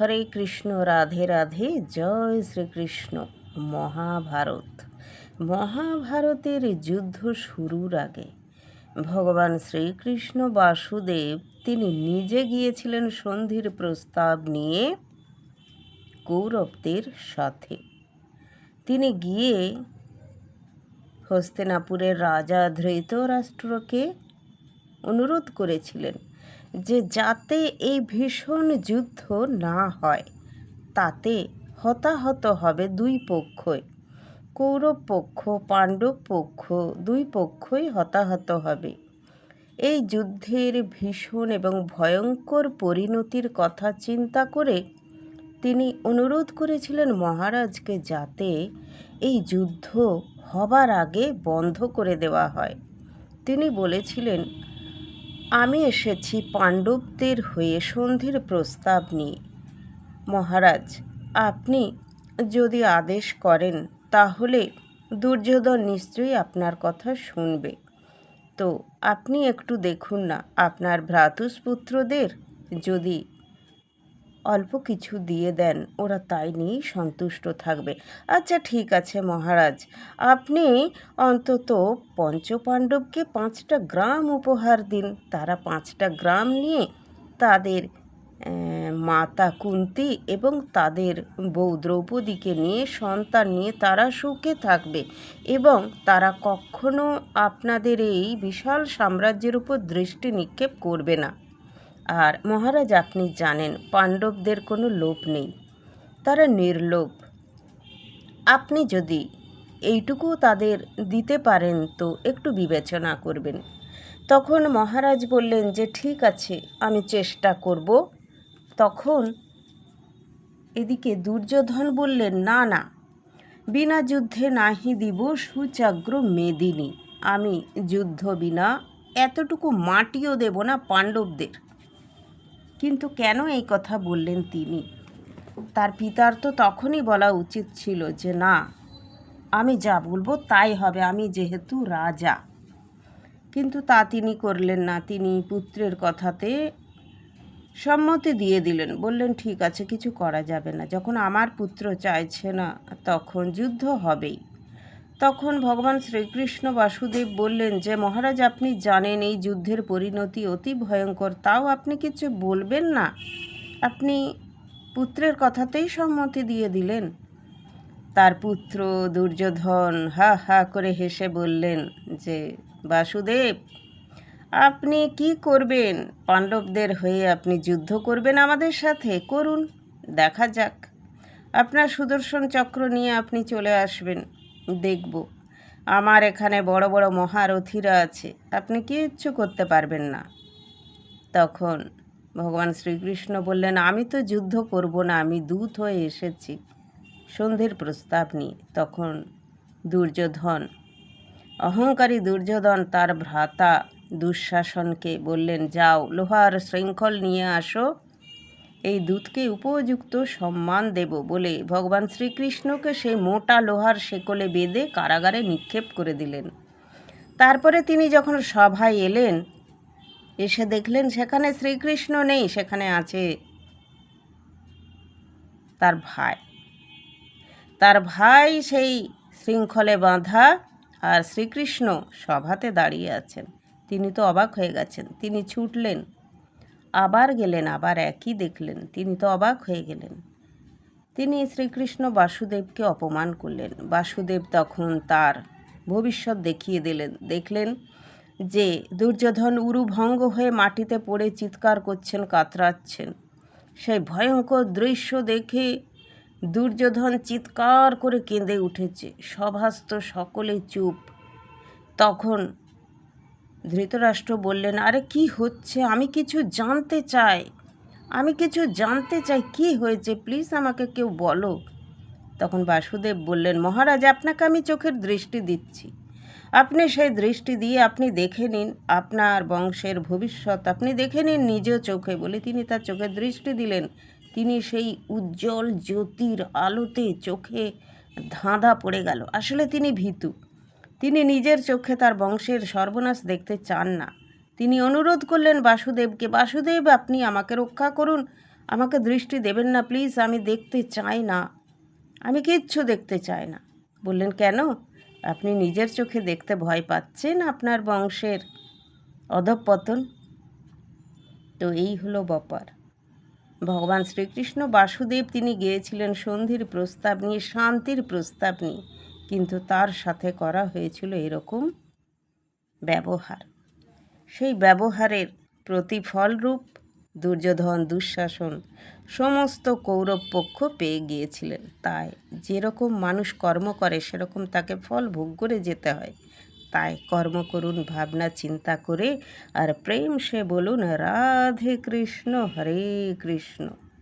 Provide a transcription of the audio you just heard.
হরে কৃষ্ণ, রাধে রাধে, জয় শ্রীকৃষ্ণ। মহাভারত। মহাভারতের যুদ্ধ শুরুর আগে ভগবান শ্রীকৃষ্ণ বাসুদেব তিনি নিজে গিয়েছিলেন সন্ধির প্রস্তাব নিয়ে কৌরবদের সাথে। তিনি গিয়ে হস্তিনাপুরের রাজা ধৃতরাষ্ট্রকে অনুরোধ করেছিলেন। যে যাতে এই ভীষণ যুদ্ধ না হয়, তাতে হতাহত হবে দুই পক্ষই। কৌরব পক্ষ, পাণ্ডব পক্ষ দুই পক্ষই হতাহত হবে। এই যুদ্ধের ভীষণ এবং ভয়ঙ্কর পরিণতির কথা চিন্তা করে তিনি অনুরোধ করেছিলেন মহারাজকে যাতে এই যুদ্ধ হবার আগে বন্ধ করে দেওয়া হয়। তিনি বলেছিলেন আমি এসেছি পাণ্ডবদের হয়ে সন্ধির প্রস্তাব নিয়ে। মহারাজ, আপনি যদি আদেশ করেন, তাহলে দুর্যোধন নিশ্চয়ই আপনার কথা শুনবে। তো, আপনি একটু দেখুন না, আপনার ভ্রাতুষ্পুত্রদের যদি অল্প কিছু দিয়ে দেন, ওরা তাই নিয়েই সন্তুষ্ট থাকবে। আচ্ছা ঠিক আছে মহারাজ, আপনি অন্তত পঞ্চপাণ্ডবকে পাঁচটা গ্রাম উপহার দিন। তারা পাঁচটা গ্রাম নিয়ে তাদের মাতা কুন্তি এবং তাদের বউ দ্রৌপদীকে নিয়ে, সন্তান নিয়ে তারা সুখে থাকবে এবং তারা কখনো আপনাদের এই বিশাল সাম্রাজ্যের উপর দৃষ্টি নিক্ষেপ করবে না। আর মহারাজ আপনি জানেন, পাণ্ডবদের কোনো লোভ নেই। তারা নির্লোভ আপনি যদি এইটুকু তাদের দিতে পারেন তো একটু বিবেচনা করবেন। তখন মহারাজ বললেন যে, ঠিক আছে, আমি চেষ্টা করব। তখন এদিকে দুর্যোধন বললেন, না না, বিনা যুদ্ধে নাহি দিব সুচাগ্র মেদিনী। আমি যুদ্ধ বিনা এতটুকু মাটিও দেব না পাণ্ডবদের। কিন্তু কেন এই কথা বললেন তিনি? তার পিতার তো তখনই বলা উচিত ছিল যে, না, আমি যা বলব তাই হবে, আমি যেহেতু রাজা। কিন্তু তা তিনি করলেন না। তিনি পুত্রের কথাতে সম্মতি দিয়ে দিলেন, বললেন, ঠিক আছে, কিছু করা যাবে না। যখন আমার পুত্র চাইছে না, তখন যুদ্ধ হবেই। তখন ভগবান শ্রীকৃষ্ণ বাসুদেব বললেন যে, মহারাজ, আপনি জানেন এই যুদ্ধের পরিণতি অতি ভয়ঙ্কর, তাও আপনি কিছু বলবেন না? আপনি পুত্রের কথাতেই সম্মতি দিয়ে দিলেন। তার পুত্র দুর্যোধন হা হা করে হেসে বললেন যে, বাসুদেব, আপনি কি করবেন? পাণ্ডবদের হয়ে আপনি যুদ্ধ করবেন আমাদের সাথে, করুন, দেখা যাক। আপনার সুদর্শন চক্র নিয়ে আপনি চলে আসবেন। দেখব। আমার এখানে বড় বড় মহারথীরা আছে। আপনি কিচ্ছু করতে পারবেন না। তখন ভগবান শ্রীকৃষ্ণ বললেন, আমি তো যুদ্ধ করব না, আমি দূত হয়ে এসেছি। সন্ধির প্রস্তাব নিয়ে। তখন দুর্যোধন, অহংকারী দুর্যোধন তার ভ্রাতা দুঃশাসনকে বললেন, যাও, লোহার শৃঙ্খল নিয়ে আসো। এই দুধকে উপযুক্ত সম্মান দেব বলে ভগবান শ্রীকৃষ্ণকে সেই মোটা লোহার শেকলে বেঁধে কারাগারে নিক্ষেপ করে দিলেন। তারপরে তিনি যখন সভায় এলেন, এসে দেখলেন সেখানে শ্রীকৃষ্ণ নেই, সেখানে আছে তার ভাই। তার ভাই সেই শৃঙ্খলে বাঁধা আর শ্রীকৃষ্ণ সভাতে দাঁড়িয়ে আছেন। তিনি তো অবাক হয়ে গেছেন। তিনি ছুটলেন। আবার গেলেন, আবার একই দেখলেন, তিনি তো অবাক হয়ে গেলেন। তিনি শ্রীকৃষ্ণ বাসুদেবকে অপমান করলেন। বাসুদেব তখন তার ভবিষ্যৎ দেখিয়ে দিলেন, দেখলেন যে দুর্যোধন উরুভঙ্গ হয়ে মাটিতে পড়ে চিৎকার করছেন, কাতরাচ্ছেন। সেই ভয়ঙ্কর দৃশ্য দেখে দুর্যোধন চিৎকার করে কেঁদে উঠেছে। সভাস্ত সকলে চুপ। তখন ধৃতরাষ্ট্র বললেন, আরে কি হচ্ছে? আমি কিছু জানতে চাই। আমি কিছু জানতে চাই। কি হয়েছে? প্লিজ আমাকে কেউ বলো। তখন বাসুদেব বললেন, মহারাজ, আপনাকে আমি চোখের দৃষ্টি দিচ্ছি। আপনি সেই দৃষ্টি দিয়ে আপনি দেখে নিন আপনার বংশের ভবিষ্যৎ। আপনি দেখে নিন নিজ চোখে। বলে তিনি তার চোখের দৃষ্টি দিলেন। তিনি সেই উজ্জ্বল জ্যোতির আলোতে চোখে ধাঁধা পড়ে গেল। আসলে তিনি ভীতু। তিনি নিজের চোখে তার বংশের সর্বনাশ দেখতে চান না। তিনি অনুরোধ করলেন, বাসুদেবকে, বাসুদেব, আপনি আমাকে রক্ষা করুন। আমাকে দৃষ্টি দেবেন না, প্লিজ, আমি দেখতে চাই না। আমি কিচ্ছু দেখতে চাই না। বললেন, কেন? আপনি নিজের চোখে দেখতে ভয় পাচ্ছেন আপনার বংশের। অধঃপতন তো এই হলো ব্যাপার ভগবান শ্রীকৃষ্ণ বাসুদেব, তিনি গিয়েছিলেন সন্ধির প্রস্তাব নিয়ে, শান্তির প্রস্তাব নিয়ে। কিন্তু তার সাথে করা হয়েছিল এরকম ব্যবহার। সেই ব্যবহারের প্রতিফলরূপ দুর্যোধন, দুঃশাসন, সমস্ত কৌরব পক্ষ পেয়ে গিয়েছিলেন। তাই যেরকম মানুষ কর্ম করে, সেরকম তাকে ফল ভোগ করে যেতে হয়। তাই কর্ম করুন, ভাবনা, চিন্তা করে, আর প্রেম সে বলুন, রাধে কৃষ্ণ, হরে কৃষ্ণ।